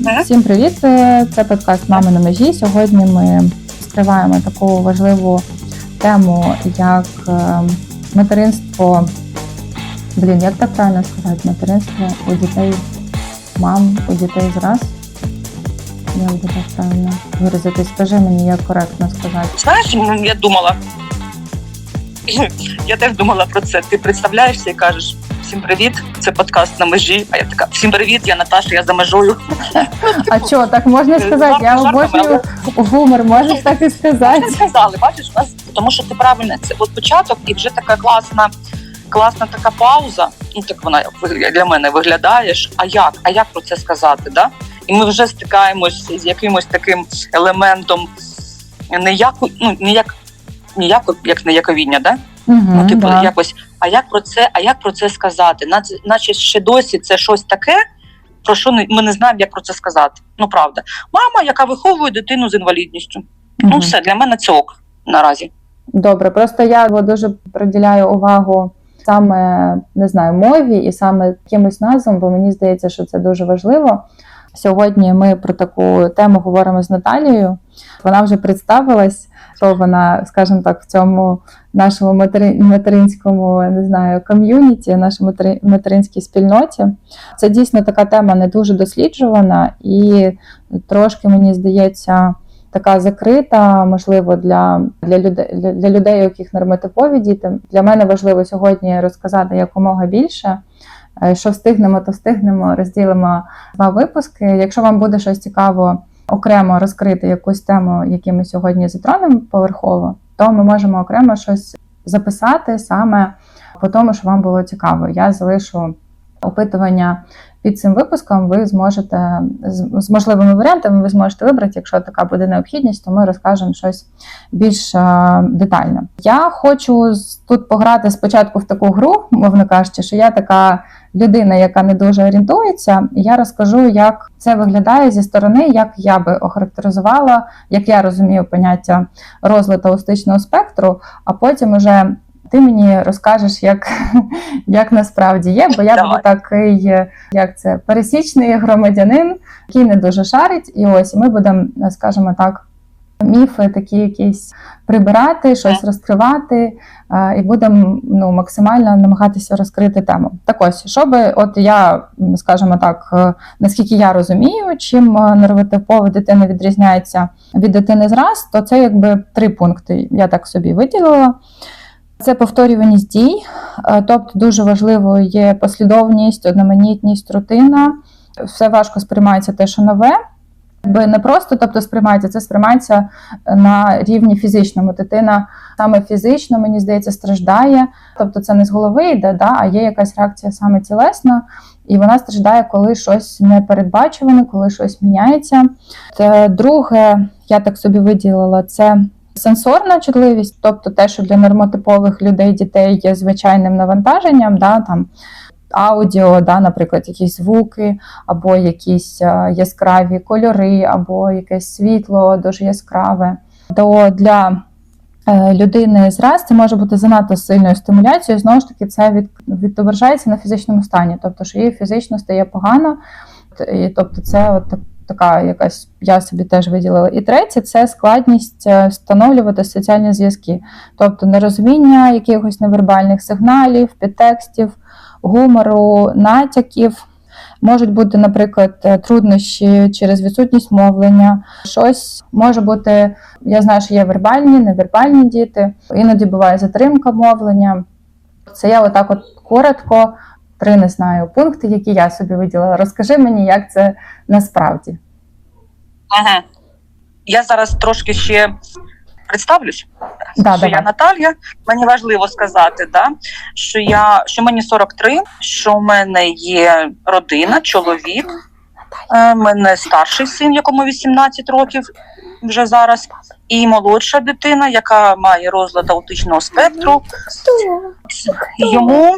Всім привіт! Е, Це подкаст Мами на межі. Сьогодні ми скриваємо таку важливу тему, як е, материнство. Блін, як так правильно сказати? Материнство у дітей, мам, у дітей зраз. Як би так правильно виразитись? Скажи мені, як коректно сказати. Знаєш, я думала. Я теж думала про це. Ти представляєшся і кажеш: всім привіт, це подкаст на межі. А я така, всім привіт, я Наташа, я за межою. А що, так можна сказати? Я обожнюю гумор, можеш так і сказати. Сказали, бачиш, у нас тому що ти правильно, це от початок, і вже така класна, класна така пауза. Ну так вона для мене виглядаєш. А як? А як про це сказати? Да? І ми вже стикаємось з якимось таким елементом неяко, ну, ніяк, ніяко, як неяковіння, да? Мгм, Ну, типу, да. якось, а як про це, а як про це сказати? Наче, ще досі це щось таке, про що ми не знаємо, як про це сказати. Ну правда, мама, яка виховує дитину з інвалідністю. Ну, все для мене це ок наразі. Добре, просто я дуже приділяю увагу саме не знаю мові і саме якимось назвам, бо мені здається, що це дуже важливо. Сьогодні ми про таку тему говоримо з Наталією. Вона вже представилась, що вона, скажімо так, в цьому нашому матери- материнському не знаю ком'юніті, нашій матери- материнській спільноті. Це дійсно така тема не дуже досліджувана, і трошки мені здається така закрита, можливо, для, для, людей, для, людей, у яких нормотипові діти. Для мене важливо сьогодні розказати якомога більше. Е, Що встигнемо, то встигнемо, розділимо два випуски. Якщо вам буде щось цікаво окремо розкрити якусь тему, яку ми сьогодні затронемо поверхово, то ми можемо окремо щось записати саме по тому, що вам було цікаво. Я залишу опитування під цим випуском. Ви зможете з, можливими варіантами, ви зможете вибрати, якщо така буде необхідність, то ми розкажемо щось більш е, детально. Я хочу тут пограти спочатку в таку гру, мовно кажучи, що я така людина, яка не дуже орієнтується, я розкажу, як це виглядає зі сторони, як я би охарактеризувала, як я розумію поняття розладу аутистичного спектру, а потім уже ти мені розкажеш, як, як насправді є, бо я буду такий, як це, пересічний громадянин, який не дуже шарить, і ось ми будемо, скажімо так. Міфи такі якісь прибирати, щось розкривати, і будемо ну, максимально намагатися розкрити тему. Так ось, щоб от я, скажімо так, е, наскільки я розумію, чим е, нервотипова дитина відрізняється від дитини зраз, то це якби три пункти. Я так собі виділила. Це повторюваність дій, е, тобто дуже важливо є послідовність, одноманітність, рутина. Все важко сприймається те, що нове. Якби не просто, тобто сприймається, це сприймається на рівні фізичному. Дитина саме фізично, мені здається, страждає. Тобто це не з голови йде, да, а є якась реакція саме тілесна, і вона страждає, коли щось непередбачуване, коли щось міняється. Те Друге, я так собі виділила, це сенсорна чутливість, тобто те, що для нормотипових людей, дітей є звичайним навантаженням, да, там аудіо, да, наприклад, якісь звуки, або якісь е, яскраві кольори, або якесь світло дуже яскраве. То для е, людини зраз це може бути занадто сильною стимуляцією. Знову ж таки, це від, відображається на фізичному стані, тобто, що їй фізично стає погано, і, тобто, це от така якась я собі теж виділила. І третє це складність е, встановлювати соціальні зв'язки, тобто нерозуміння якихось невербальних сигналів, підтекстів, гумору, натяків. Можуть бути, наприклад, е, труднощі через відсутність мовлення. Щось може бути, я знаю, що є вербальні, невербальні діти. Іноді буває затримка мовлення. Це я отак, от коротко, три не знаю пункти, які я собі виділила. Розкажи мені, як це насправді. Ага. Я зараз трошки ще представлюсь, Да, що давай. я Наталія. Мені важливо сказати, да, що я що мені 43, що в мене є родина, чоловік. У мене старший син, якому 18 років вже зараз, і молодша дитина, яка має розлад аутичного спектру. Йому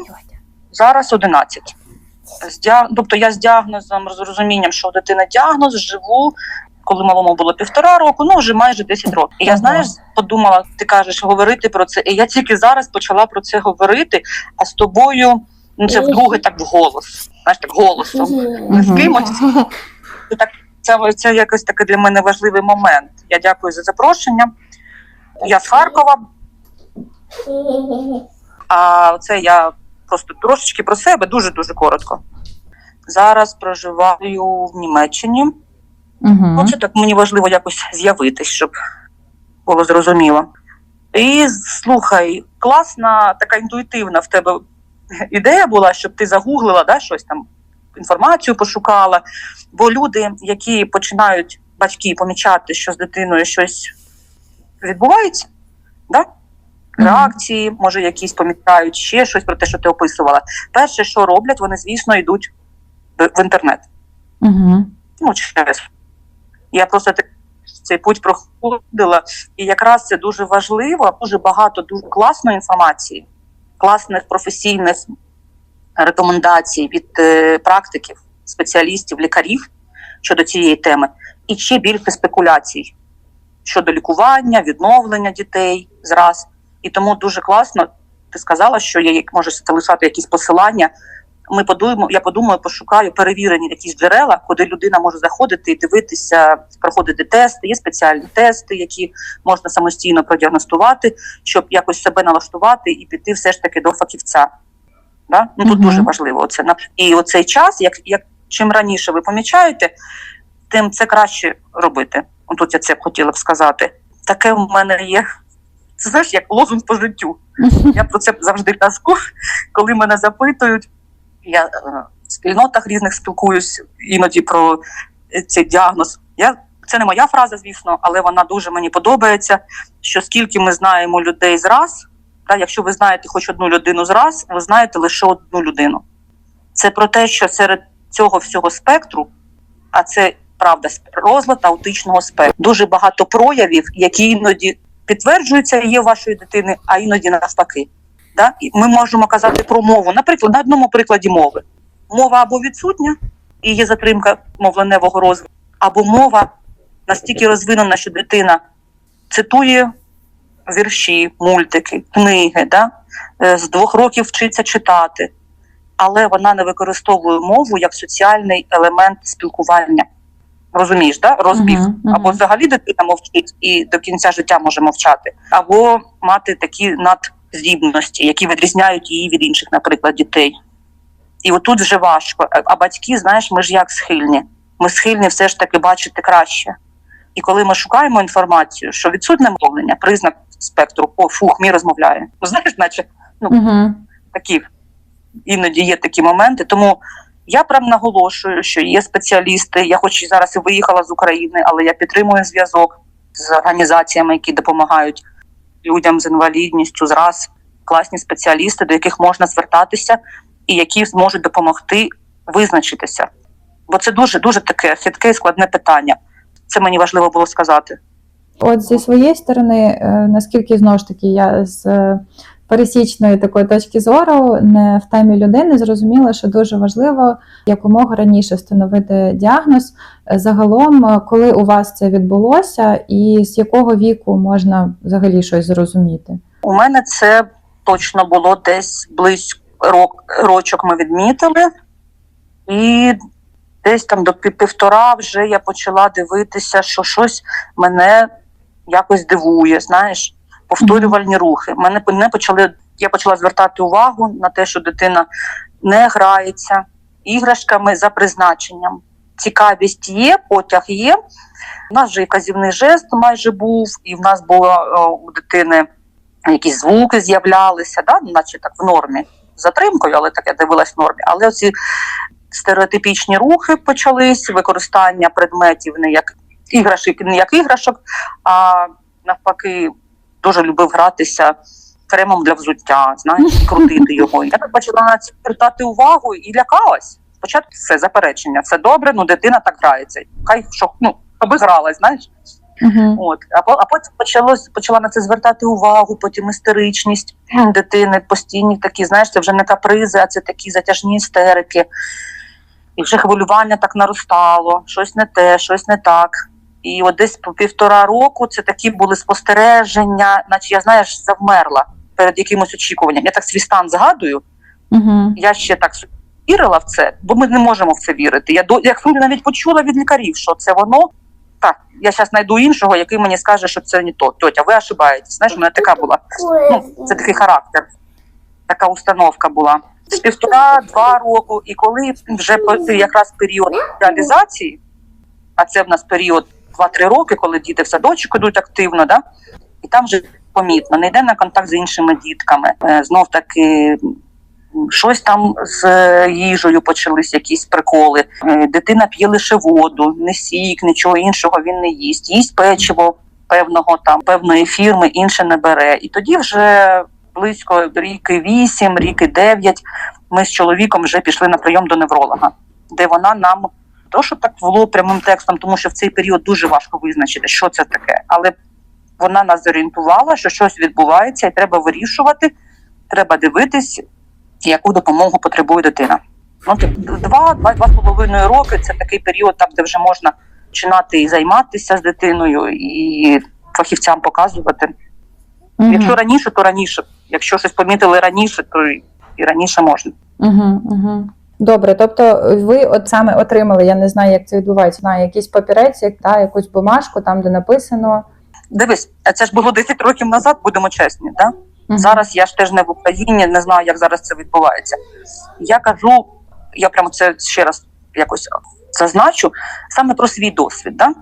зараз 11. З Тобто я з діагнозом, з розумінням, що у дитини діагноз, живу, коли малому було півтора року, ну вже майже 10 років. І я знаєш, подумала, ти кажеш говорити про це. І я тільки зараз почала про це говорити, а з тобою ну це вдруге так вголос. Знаєш, так голосом. Не з кимось. Ти так це, це якось такий для мене важливий момент. Я дякую за запрошення. Я з Харкова, а це я просто трошечки про себе, дуже дуже коротко. Зараз проживаю в Німеччині. Угу. Оце так мені важливо якось з'явитись, щоб було зрозуміло. І слухай, класна, така інтуїтивна в тебе ідея була, щоб ти загуглила да, щось там, інформацію пошукала. Бо люди, які починають батьки помічати, що з дитиною щось відбувається, да? реакції, може, якісь помічають ще щось про те, що ти описувала. Перше, що роблять, вони, звісно, йдуть в інтернет Угу. ну, чесно. Я просто так- цей путь проходила, і якраз це дуже важливо, дуже багато дуже класної інформації, класних професійних рекомендацій від е, практиків, спеціалістів, лікарів щодо цієї теми, і ще більше спекуляцій щодо лікування, відновлення дітей зраз. І тому дуже класно. Ти сказала, що я можу залишати якісь посилання. Ми подумаємо, я подумаю, пошукаю перевірені якісь джерела, куди людина може заходити і дивитися, проходити тести. Є спеціальні тести, які можна самостійно продіагностувати, щоб якось себе налаштувати і піти все ж таки до фахівця. Да? Ну тут Мгм. дуже важливо це. І оцей час, як, як чим раніше ви помічаєте, тим це краще робити. Тут я це б хотіла б сказати. Таке в мене є. Це знаєш, як лозунг по життю. Я про це завжди кажу, коли мене запитують. Я е, в спільнотах різних спілкуюсь іноді про е, цей діагноз. Я це не моя фраза, звісно, але вона дуже мені подобається. Що скільки ми знаємо людей зраз, та якщо ви знаєте хоч одну людину зраз, ви знаєте лише одну людину. Це про те, що серед цього всього спектру, а це правда, розлад аутичного спектру, дуже багато проявів, які іноді підтверджуються, є вашої дитини, а іноді навпаки. Да? І ми можемо казати про мову. Наприклад, на одному прикладі мови. Мова або відсутня, і є затримка мовленевого розвитку, або мова настільки розвинена, що дитина цитує вірші, мультики, книги, да? Е, з двох років вчиться читати, але вона не використовує мову як соціальний елемент спілкування. Розумієш, да? розбіг. Мгм, мгм. Або взагалі дитина мовчить і до кінця життя може мовчати, або мати такі надздібності, які відрізняють її від інших, наприклад, дітей. І отут вже важко. А- батьки, знаєш, ми ж як схильні. Ми схильні все ж таки бачити краще. І коли ми шукаємо інформацію, що відсутне мовлення, признак спектру, о, фух, мій розмовляє. Ну, знаєш, наче Угу. такі іноді є такі моменти. Тому я прям наголошую, що є спеціалісти. Я хоч і зараз і виїхала з України, але я підтримую зв'язок з організаціями, які допомагають людям з інвалідністю, зраз класні спеціалісти, до яких можна звертатися, і які зможуть допомогти визначитися. Бо це дуже дуже таке хитке і складне питання. Це мені важливо було сказати. От зі своєї сторони, е, наскільки знову ж таки я з е, пересічної такої точки зору, не в темі людини, зрозуміла, що дуже важливо якомога раніше встановити діагноз. Загалом, коли у вас це відбулося, і з якого віку можна взагалі щось зрозуміти? У мене це точно було десь близько рок, рочок ми відмітили, і десь там до півтора вже я почала дивитися, що щось мене якось дивує. Знаєш, повторювальні рухи. Мене мене почали. Я почала звертати увагу на те, що дитина не грається іграшками за призначенням. Цікавість є, потяг є. У нас вже і казівний жест майже був, і в нас було у дитини якісь звуки з'являлися, да? наче так в нормі затримкою, але так я дивилась в нормі. Але оці стереотипічні рухи почались, використання предметів не як іграшок, не як іграшок, а навпаки, дуже любив гратися кремом для взуття, знаєш, крутити його. Я так почала на це звертати увагу і лякалась. Спочатку все заперечення, все добре, ну дитина так грається. Хай що ну, аби гралась, знаєш. Угу. От а, а потім почалось почала на це звертати увагу, потім істеричність дитини, постійні такі, знаєш, це вже не капризи, а це такі затяжні істерики. І вже хвилювання так наростало, щось не те, щось не так. І от десь по півтора року це такі були спостереження, наче я знаєш, завмерла перед якимось очікуванням. Я так свій стан згадую, Угу. я ще так вірила в це, бо ми не можемо в це вірити. Я до як навіть почула від лікарів, що це воно. Так, я зараз знайду іншого, який мені скаже, що це не то. Тьотя, ви ошибаєтесь. Знаєш, у мене така була. Ну, це такий характер, така установка була. З півтора-два року, і коли вже якраз період реалізації, а це в нас період 2-3 роки, коли діти в садочок ідуть активно, да? і там вже помітно, не йде на контакт з іншими дітками. Е, Знов таки щось там з е, їжею почались якісь приколи. Е, Дитина п'є лише воду, не сік, нічого іншого він не їсть. Їсть печиво певного там певної фірми, інше не бере. І тоді вже близько ріки 8, ріки 9 ми з чоловіком вже пішли на прийом до невролога, де вона нам то, що так було прямим текстом, тому що в цей період дуже важко визначити, що це таке. Але вона нас зорієнтувала, що щось відбувається, і треба вирішувати, треба дивитись, яку допомогу потребує дитина. Ну, два, два, два з половиною роки це такий період, там, де вже можна починати і займатися з дитиною, і фахівцям показувати. Мгм. Якщо раніше, то раніше. Якщо щось помітили раніше, то і раніше можна. Угу, угу. Добре, тобто ви от саме отримали, я не знаю, як це відбувається, на якийсь папірець, як, та, якусь бумажку, там, де написано. Дивись, а це ж було 10 років назад, будемо чесні. Да? Мгм. Зараз я ж теж не в Україні, не знаю, як зараз це відбувається. Я кажу, я прямо це ще раз якось зазначу саме про свій досвід. Да?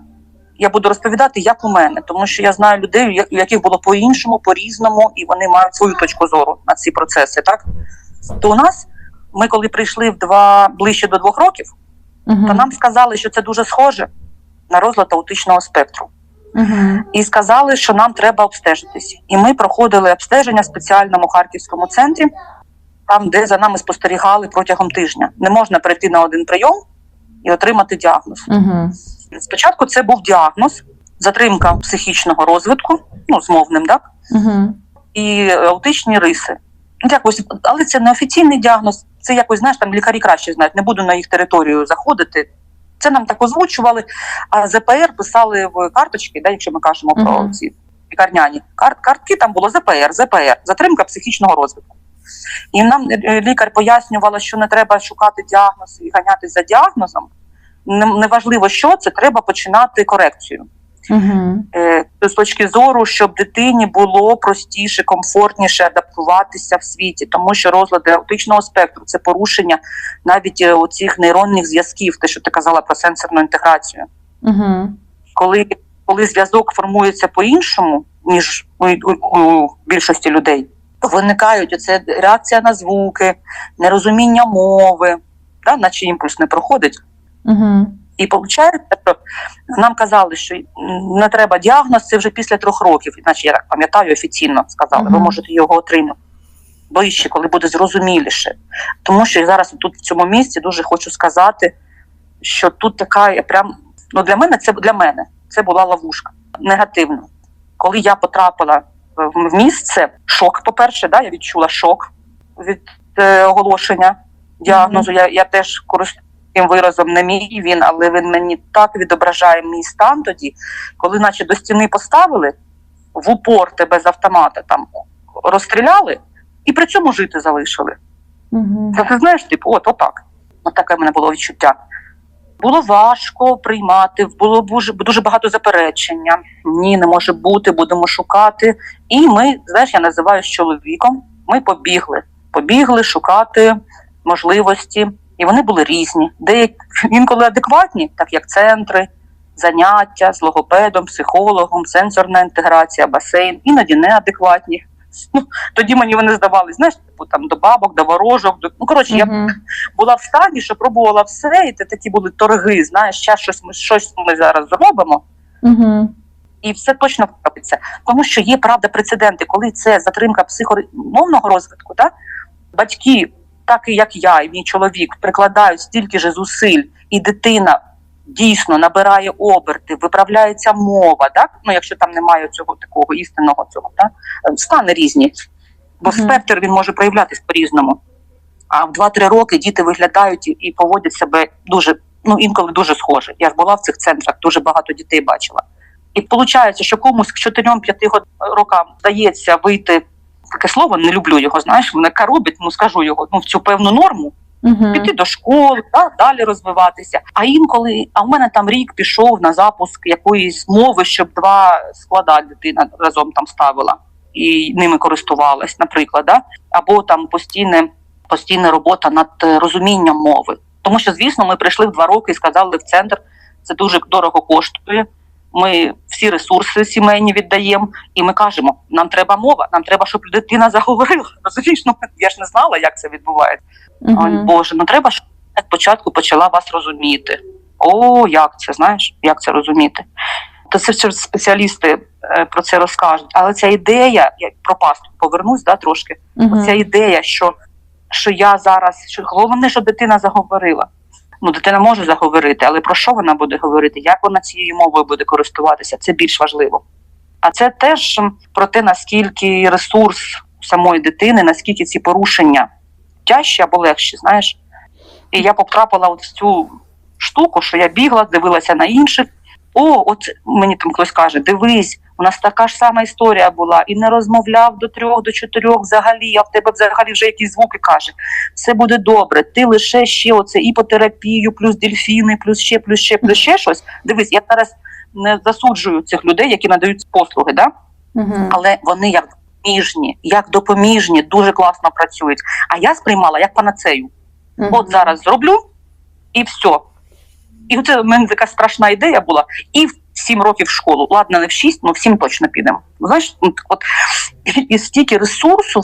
Я буду розповідати, як у мене, тому що я знаю людей, у яких було по-іншому, по-різному, і вони мають свою точку зору на ці процеси. Так то у нас, ми коли прийшли в два ближче до двох років, Мгм. то нам сказали, що це дуже схоже на розлад аутичного спектру Мгм. і сказали, що нам треба обстежитись. І ми проходили обстеження в спеціальному харківському центрі, там, де за нами спостерігали протягом тижня. Не можна прийти на один прийом і отримати діагноз. Мгм. Спочатку це був діагноз, затримка психічного розвитку, ну змовним, так Мгм. і аутичні риси. Ну, Якось, але це не офіційний діагноз. Це якось знаєш, там лікарі краще знають. Не буду на їх територію заходити. Це нам так озвучували. А ЗПР писали в карточки, да, якщо ми кажемо про Мгм. ці лікарняні кар- картки, там було ЗПР, ЗПР, затримка психічного розвитку. І нам е, лікар пояснювала, що не треба шукати діагноз і ганятися за діагнозом. Неважливо, що це, треба починати корекцію Е, з точки зору, щоб дитині було простіше, комфортніше адаптуватися в світі, тому що розлади аутичного спектру це порушення навіть е, оцих нейронних зв'язків, те, що ти казала про сенсорну інтеграцію. Мгм. Коли, коли зв'язок формується по-іншому, ніж у, у, у більшості людей, то виникають оце реакція на звуки, нерозуміння мови, да, наче імпульс не проходить. Мгм. І виходить, що нам казали, що не треба діагноз, це вже після трьох років, іначе я так пам'ятаю, офіційно сказали, ви можете його отримати ближче, коли буде зрозуміліше. Тому що я зараз тут в цьому місці дуже хочу сказати, що тут така прям ну для мене це для мене це була ловушка негативна. Коли я потрапила в в місце, шок, по-перше, да, я відчула шок від е, оголошення діагнозу. Я, я теж користуюся цим виразом не мій він, але він мені так відображає мій стан тоді, коли наче до стіни поставили, в упор тебе з автомата там розстріляли, і при цьому жити залишили. Та ти знаєш, типу, от отак. От таке в мене було відчуття. Було важко приймати, було дуже, дуже багато заперечення. Ні, не може бути, будемо шукати. І ми, знаєш, я називаю з чоловіком. Ми побігли, побігли шукати можливості, і вони були різні. Деякі інколи адекватні, так як центри, заняття з логопедом, психологом, сенсорна інтеграція, басейн, іноді неадекватні. Ну, тоді мені вони здавались, знаєш, типу там до бабок, до ворожок. До... Ну коротше, я була в стані, що пробувала все, і це такі були торги. Знаєш, зараз щось ми щось ми зараз зробимо, Мгм. і все точно вправиться. Тому що є правда прецеденти, коли це затримка психомовного розвитку, так? батьки, так і як я, і мій чоловік, прикладають стільки ж зусиль, і дитина дійсно набирає оберти, виправляється мова, так? Ну, якщо там немає цього такого істинного цього, так? стани різні. Бо Мгм. спектр він може проявлятись по-різному. А в 2-3 роки діти виглядають і- поводять себе дуже, ну інколи дуже схоже. Я ж була в цих центрах, дуже багато дітей бачила. І виходить, що комусь к 4-5 год- рокам вдається вийти таке слово, не люблю його, знаєш, воно яка робить, ну скажу його, ну в цю певну норму, Угу. піти до школи, да, далі розвиватися. А інколи, а в мене там рік пішов на запуск якоїсь мови, щоб два склади дитина разом там ставила і ними користувалась, наприклад, да? або там постійне, постійна робота над розумінням мови. Тому що, звісно, ми прийшли в два роки і сказали в центр, це дуже дорого коштує. Ми всі ресурси сімейні віддаємо, і ми кажемо: нам треба мова, нам треба, щоб дитина заговорила. Розумієш, ну я ж не знала, як це відбувається. Ой, Боже, ну треба, щоб я спочатку почала вас розуміти. О, як це знаєш, як це розуміти? То це все спеціалісти е, про це розкажуть. Але ця ідея, я про пасту повернусь да, трошки. Ця ідея, що, що я зараз, що головне, що дитина заговорила. Ну, дитина може заговорити, але про що вона буде говорити? Як вона цією мовою буде користуватися? Це більш важливо. А це теж про те, наскільки ресурс самої дитини, наскільки ці порушення тяжчі або легші, знаєш. І я потрапила от в цю штуку, що я бігла, дивилася на інших. О, от мені там хтось каже: дивись, у нас така ж сама історія була, і не розмовляв до трьох, до чотирьох взагалі, а в тебе взагалі вже якісь звуки каже. Все буде добре. Ти лише ще оце іпотерапію, плюс дельфіни, плюс ще, плюс ще, плюс ще щось. Дивись, я зараз не засуджую цих людей, які надають послуги, да? Угу. але вони як допоміжні, як допоміжні, дуже класно працюють. А я сприймала як панацею. От зараз зроблю і все. І оце в мене така страшна ідея була. І в сім років в школу. Ладно, не в шість, але в сім точно підемо. Знаєш, ну, от і, і стільки ресурсу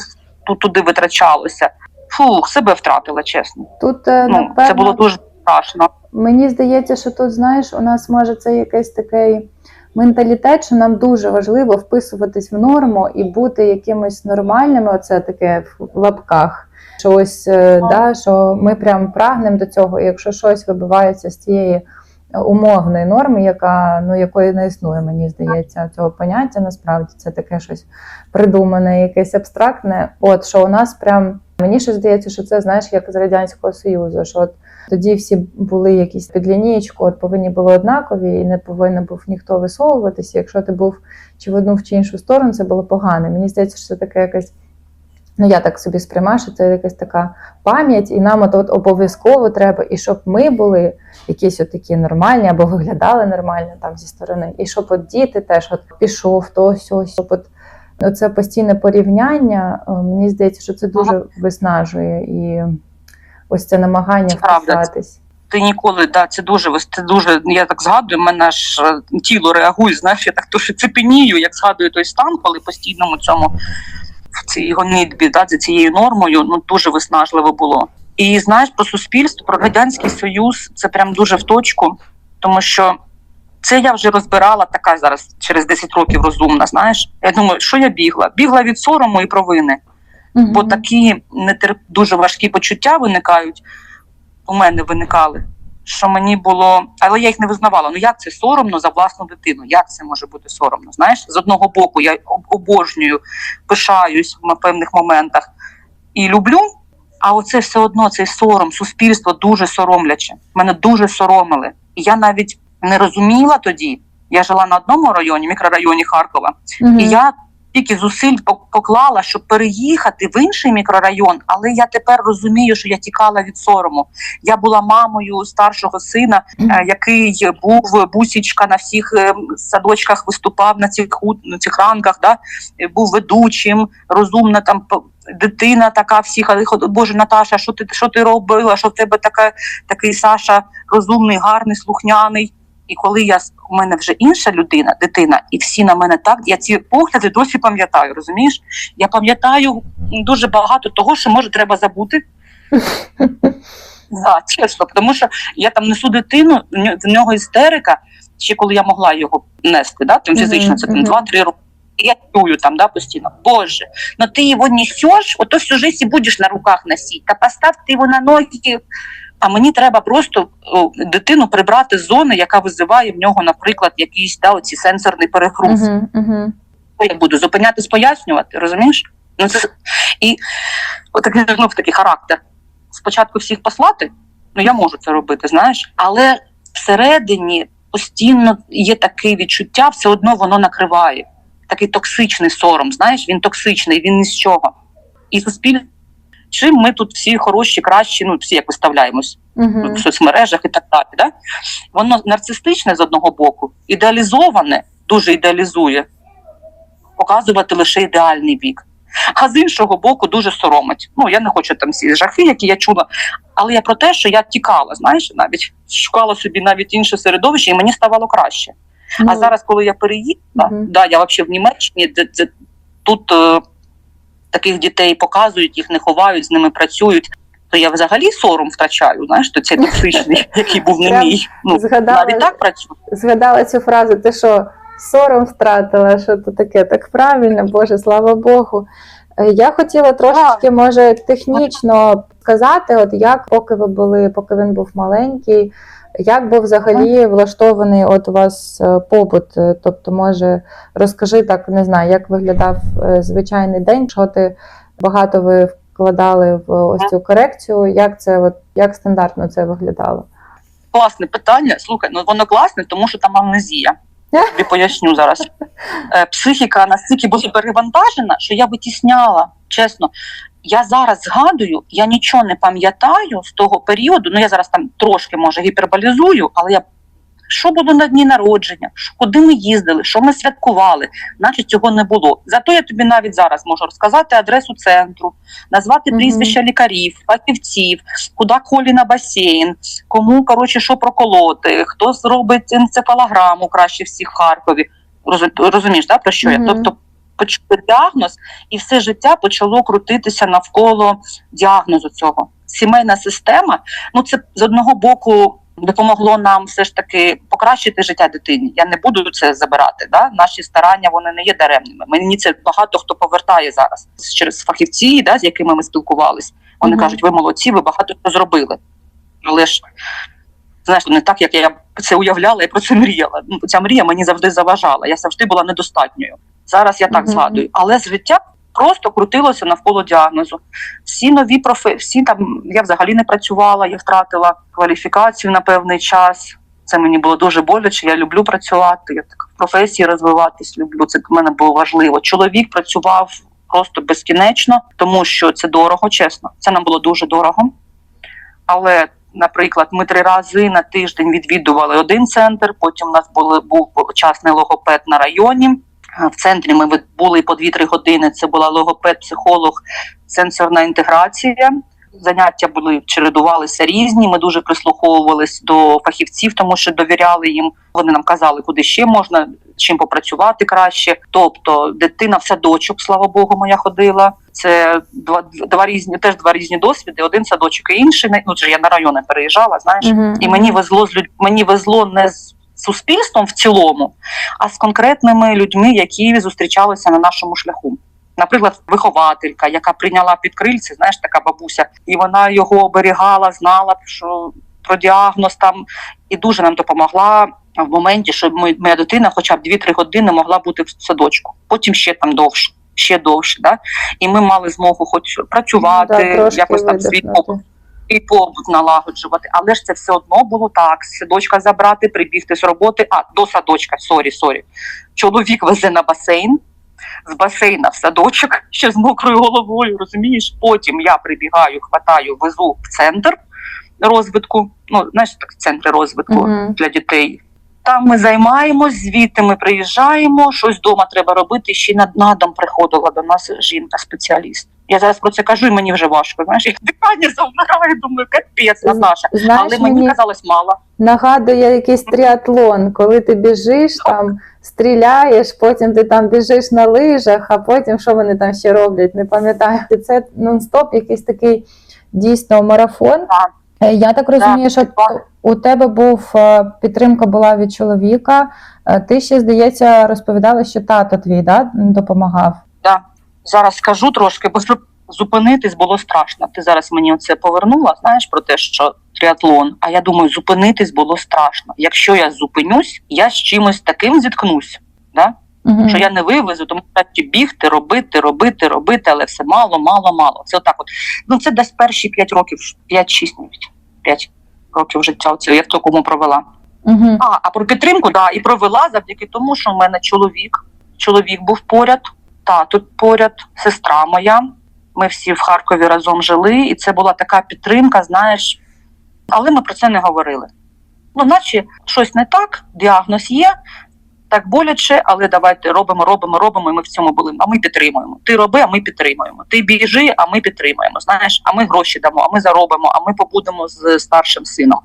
туди витрачалося. Фух, себе втратила, чесно. Тут е, Ну, напевно, це було дуже страшно. Мені здається, що тут, знаєш, у нас може це якийсь такий менталітет, що нам дуже важливо вписуватись в норму і бути якимось нормальними. Оце таке в лапках. Що ось е, да, що ми прям прагнемо до цього, і якщо щось вибивається з цієї умовної норми, яка ну якої не існує, мені здається, цього поняття насправді це таке щось придумане, якесь абстрактне. От що у нас прям мені ще здається, що це знаєш, як з радянського союзу. Що от тоді всі були якісь під лінієчку, от повинні були однакові, і не повинен був ніхто висовуватися. Якщо ти був чи в одну чи іншу сторону, це було погано. Мені здається, що це таке якесь. Ну, я так собі сприймаю, що це якась така пам'ять, і нам от, от обов'язково треба, і щоб ми були якісь от такі нормальні або виглядали нормально там зі сторони, і щоб от діти теж от пішов, то сьо, щоб от це постійне порівняння, е, мені здається, що це дуже виснажує і ось це намагання вписатись. Ти ніколи, да, це дуже це дуже. Я так згадую, мене ж е, тіло реагує. Знаєш, я так дуже цепенію, як згадую той стан, коли постійному цьому в цій гонитбі, да, за цією нормою, ну дуже виснажливо було. І знаєш про суспільство, про радянський союз, це прям дуже в точку, тому що це я вже розбирала така зараз через 10 років розумна. Знаєш, я думаю, що я бігла? Бігла від сорому і провини бо такі нетер... дуже важкі почуття виникають. У мене виникали, що мені було, але я їх не визнавала. Ну як це соромно за власну дитину? Як це може бути соромно? Знаєш, з одного боку я обожнюю, пишаюсь в певних моментах і люблю. А оце все одно цей сором, суспільство дуже соромляче. Мене дуже соромили. І я навіть не розуміла тоді. Я жила на одному районі, мікрорайоні Харкова, Мгм. і я тільки зусиль пок- поклала, щоб переїхати в інший мікрорайон, але я тепер розумію, що я тікала від сорому. Я була мамою старшого сина, е, який був бусічка на всіх е, садочках, виступав на цих на цих ранках, да? був ведучим, розумна там дитина така всіх, але Боже, Наташа, що ти що ти робила? Що в тебе така, такий Саша розумний, гарний, слухняний. І коли я у мене вже інша людина, дитина, і всі на мене так, я ці погляди досі пам'ятаю, розумієш? Я пам'ятаю дуже багато того, що може треба забути. Да, чесно, тому що я там несу дитину, в нього істерика, ще коли я могла його нести, да, там фізично, це там мгм. 2-3 роки. Я чую там, да, постійно, Боже, ну ти його несеш, ото всю жизнь і будеш на руках носити, та постав ти його на ноги. А мені треба просто о, дитину прибрати з зони, яка визиває в нього, наприклад, якийсь да, оці сенсорний перегруз. Мгм, мгм. Що я буду зупинятись, пояснювати, розумієш? Ну це і отакий знов такий характер. Спочатку всіх послати, ну я можу це робити, знаєш, але всередині постійно є таке відчуття, все одно воно накриває. Такий токсичний сором, знаєш, він токсичний, він ні з чого. І суспільство чим ми тут всі хороші, кращі, ну всі як виставляємось Угу. в соцмережах і так далі. Да? Воно нарцистичне з одного боку, ідеалізоване, дуже ідеалізує, показувати лише ідеальний бік. А з іншого боку, дуже соромить. Ну я не хочу там всі жахи, які я чула. Але я про те, що я тікала, знаєш, навіть шукала собі навіть інше середовище, і мені ставало краще. Ну, А зараз, коли я переїхала, Мгм. да, я взагалі в Німеччині, де, де тут е, таких дітей показують, їх не ховають, з ними працюють. То я взагалі сором втрачаю, знаєш, то цей токсичний, який був не мій. Ну, згадала, навіть так працює. згадала цю фразу, ти що сором втратила, що то таке, так правильно, Боже, слава Богу. Е, Я хотіла трошечки, може, технічно сказати, от як поки ви були, поки він був маленький, як був взагалі влаштований от у вас е, побут? Е, Тобто, може, розкажи так, не знаю, як виглядав е, звичайний день, що ти багато ви вкладали в ось цю корекцію, як це от як стандартно це виглядало? Класне питання. Слухай, ну воно класне, тому що там амнезія. Тобі поясню зараз. Психіка настільки була перевантажена, що я витісняла, чесно. Я зараз згадую, я нічого не пам'ятаю з того періоду. Ну я зараз там трошки може гіперболізую, але я що було на дні народження, куди ми їздили, що ми святкували, наче цього не було. Зато я тобі навіть зараз можу розказати адресу центру, назвати прізвища лікарів, фахівців, куди колі на басейн, кому коротше що проколоти, хто зробить енцефалограму краще всіх в Харкові. Роз- Розумієш, да, про що я? Тобто почули діагноз, і все життя почало крутитися навколо діагнозу цього. Сімейна система, ну це з одного боку допомогло нам все ж таки покращити життя дитині. Я не буду це забирати. Да? Наші старання вони не є даремними. Мені це багато хто повертає зараз через фахівці, да, з якими ми спілкувалися. Вони Мгм. кажуть, ви молодці, ви багато що зробили. Але ж знаєш, не так, як я це уявляла і про це мріяла. Ну, Ця мрія мені завжди заважала. Я завжди була недостатньою. Зараз я так Мгм. згадую. Але з життя просто крутилося навколо діагнозу. Всі нові професії, всі там я взагалі не працювала, я втратила кваліфікацію на певний час. Це мені було дуже боляче. Я люблю працювати. Я так в професії розвиватись люблю. Це для мене було важливо. Чоловік працював просто безкінечно, тому що це дорого, чесно. Це нам було дуже дорого. Але, наприклад, ми три рази на тиждень відвідували один центр. Потім у нас були був частний логопед на районі. В центрі ми були по 2-3 години. Це була логопед, психолог, сенсорна інтеграція. Заняття були чередувалися різні. Ми дуже прислуховувались до фахівців, тому що довіряли їм. Вони нам казали, куди ще можна, чим попрацювати краще. Тобто, дитина в садочок, слава Богу, моя ходила. Це два, два різні, теж два різні досвіди. Один садочок і інший. Ну, це я на райони переїжджала, знаєш. Мгм. І мені везло з людь... мені везло не з суспільством в цілому, а з конкретними людьми, які зустрічалися на нашому шляху. Наприклад, вихователька, яка прийняла під крильце, знаєш, така бабуся, і вона його оберігала, знала що про діагноз там, і дуже нам допомогла в моменті, щоб моя дитина, хоча б 2-3 години, могла бути в садочку. Потім ще там довше, ще довше. Да? І ми мали змогу, хоч працювати, Ну, Да, якось там свій побут і побут налагоджувати. Але ж це все одно було так: з садочка забрати, прибігти з роботи. А до садочка, сорі, сорі. Чоловік везе на басейн. З басейна в садочок ще з мокрою головою, розумієш? Потім я прибігаю, хватаю, везу в центр розвитку. Ну, знаєш, так, центри розвитку Мгм. для дітей. Там ми займаємось, звідти ми приїжджаємо, щось вдома треба робити. Ще на, на дом приходила до нас жінка-спеціаліст. Я зараз про це кажу, і мені вже важко. Знаєш, я дихання завмираю, думаю, капець Наташа. Знаєш, Але мені мені казалось мало. нагадує якийсь тріатлон, коли ти біжиш там, стріляєш, потім ти там біжиш на лижах, а потім що вони там ще роблять, не пам'ятаю. Це нон-стоп, якийсь такий дійсно марафон. Так. Е, Я так розумію, що у тебе був е, підтримка була від чоловіка. Е, Ти ще, здається, розповідала, що тато твій да, допомагав. Да. Зараз скажу трошки, бо зуп- зупинитись було страшно. Ти зараз мені оце повернула, знаєш, про те, що тріатлон. А я думаю, зупинитись було страшно. Якщо я зупинюсь, я з чимось таким зіткнусь. Да? Угу. що я не вивезу, тому що бігти, робити, робити, робити, але все мало, мало, мало. Це отак от. Ну це десь перші 5 років, 5-6 навіть. 5 років життя. Оце я в такому провела. Угу. А, а про підтримку, да, і провела завдяки тому, що в мене чоловік. Чоловік був поряд, тато поряд, сестра моя, Ми всі в Харкові разом жили, і це була така підтримка, знаєш. Але ми про це не говорили. Ну, наче щось не так, діагноз є, так боляче, але давайте робимо, робимо, робимо, і ми в цьому були. А ми підтримуємо. Ти роби, а ми підтримуємо. Ти біжи, а ми підтримуємо. Знаєш, а ми гроші дамо, а ми заробимо, а ми побудемо з старшим сином.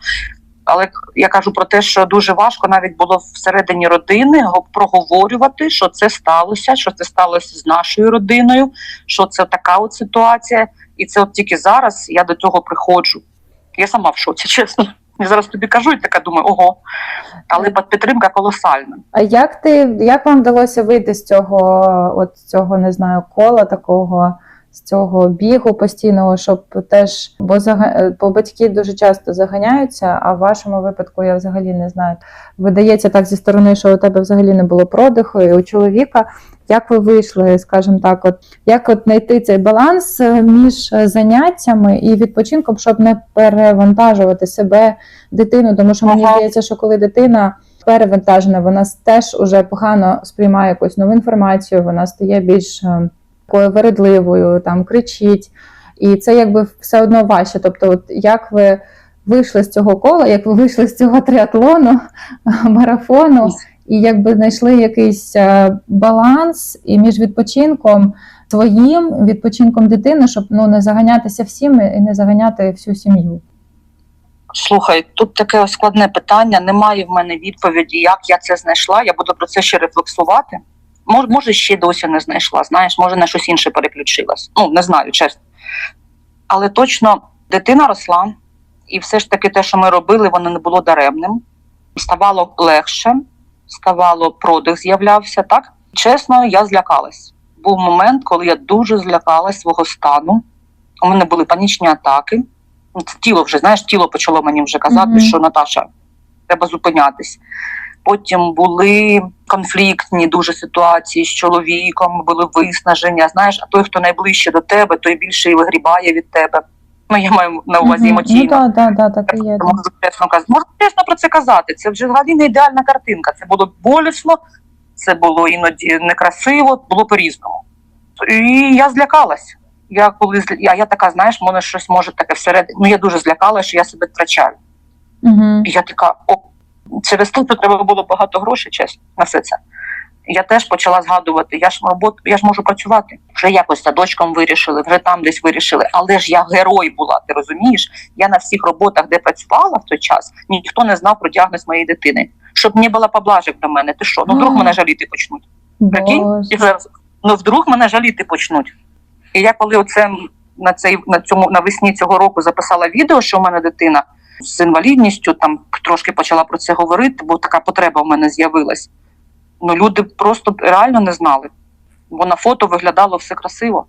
Але я кажу про те, що дуже важко навіть було всередині родини го- проговорювати, що це сталося, що це сталося з нашою родиною, що це така от ситуація. І це от тільки зараз я до цього приходжу. Я сама в шоці, чесно. Я зараз тобі кажу і така думаю, ого. Але підтримка колосальна. А як ти як вам вдалося вийти з цього, от цього не знаю, кола такого, з цього бігу постійного, щоб теж, бо зага... бо батьки дуже часто заганяються, а в вашому випадку я взагалі не знаю. Видається так зі сторони, що у тебе взагалі не було продиху, і у чоловіка. Як ви вийшли, скажімо так, от як от знайти цей баланс е, між е, заняттями і відпочинком, щоб не перевантажувати себе, дитину? Тому що мені здається, що коли дитина перевантажена, вона теж уже погано сприймає якусь нову інформацію, вона стає більш е, такою вередливою, там кричить, і це якби все одно важче. Тобто, от як ви вийшли з цього кола, як ви вийшли з цього триатлону, марафону, і якби знайшли якийсь е, баланс і між відпочинком своїм відпочинком дитини, щоб ну не заганятися всім і не заганяти всю сім'ю. Слухай, тут таке складне питання. Немає в мене відповіді, як я це знайшла. Я буду про це ще рефлексувати. Може, може, ще досі не знайшла. Знаєш, може на щось інше переключилась. Ну не знаю, чесно. Але точно дитина росла, і все ж таки те, що ми робили, воно не було даремним. Ставало легше, ставало продих з'являвся. Так чесно, я злякалась. Був момент, коли я дуже злякалась свого стану. У мене були панічні атаки. Тіло вже, знаєш, тіло почало мені вже казати, Мгм. що Наташа, треба зупинятись. Потім були конфліктні дуже ситуації з чоловіком, були виснаження. Знаєш, а той, хто найближче до тебе, той більше і вигрібає від тебе. Ну, я маю на увазі Мгм. емоційно. Ну так, да, да, так і є. да. Можу чесно казати. Можу чесно про це казати. Це вже взагалі не ідеальна картинка. Це було болісно, це було іноді некрасиво, було по-різному. І я злякалась. Я коли я, я така, знаєш, мене щось може таке всередині. Ну я дуже злякалася, що я себе втрачаю. Угу. І я така, о, через те, що треба було багато грошей, чесно, на все це. Я теж почала згадувати, я ж роботу, я ж можу працювати. Вже якось садочком вирішили, вже там десь вирішили. Але ж я герой була, ти розумієш? Я на всіх роботах, де працювала в той час, ніхто не знав про діагноз моєї дитини. Щоб не було поблажок до мене. Ти що? Ну вдруг мене жаліти почнуть. Прикинь? І зараз, ну вдруг мене жаліти почнуть. І я коли оце на цей на цьому навесні цього року записала відео, що у мене дитина з інвалідністю, там трошки почала про це говорити, бо така потреба в мене з'явилась. Ну люди просто реально не знали, бо на фото виглядало все красиво.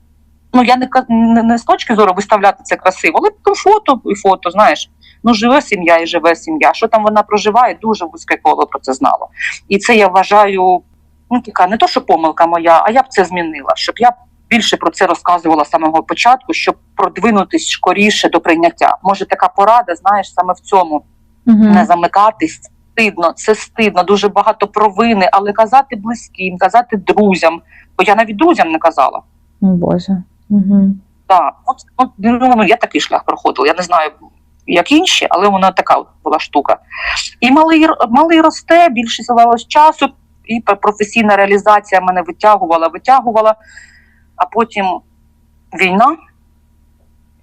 Ну я не, не, не з точки зору виставляти це красиво, але то фото і фото, знаєш. Ну, живе сім'я і живе сім'я. Що там вона проживає, дуже вузьке коло про це знало. І це я вважаю ну, така не то, що помилка моя, а я б це змінила, щоб я більше про це розказувала з самого початку, щоб продвинутись скоріше до прийняття. Може, така порада, знаєш, саме в цьому Мгм. не замикатись. Стидно, це стидно, дуже багато провини, але казати близьким, казати друзям, бо я навіть друзям не казала. О, Боже. Угу. Так, от, от, ну, я такий шлях проходила. Я не знаю, як інші, але вона така от була штука. І малий, малий росте, більше здавалось часу, і професійна реалізація мене витягувала, витягувала, а потім війна.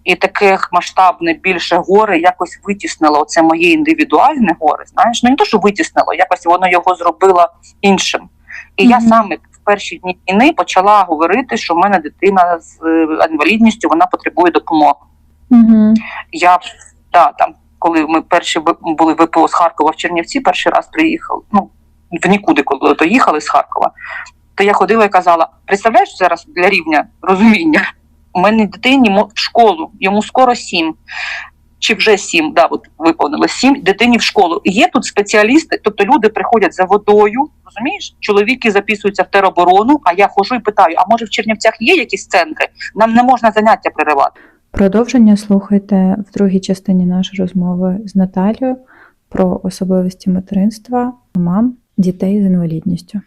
І таке масштабне більше горе якось витіснило оце моє індивідуальне горе. Знаєш, ну не то, що витіснило, якось воно його зробило іншим. І я саме в перші дні війни почала говорити, що в мене дитина з е, інвалідністю вона потребує допомоги. Угу. Я да, там, коли ми перші були ВПО з Харкова в Чернівці, перший раз приїхали. Ну в нікуди, коли то їхали з Харкова, то я ходила і казала: представляєш зараз для рівня розуміння? У мене дитині в школу, йому скоро сім. Чи вже сім, да, от виповнилось сім дитині в школу. Є тут спеціалісти, тобто люди приходять за водою, розумієш? Чоловіки записуються в тероборону, а я ходжу і питаю: а може в Чернівцях є якісь центри? Нам не можна заняття переривати. Продовження слухайте в другій частині нашої розмови з Наталією про особливості материнства мам дітей з інвалідністю.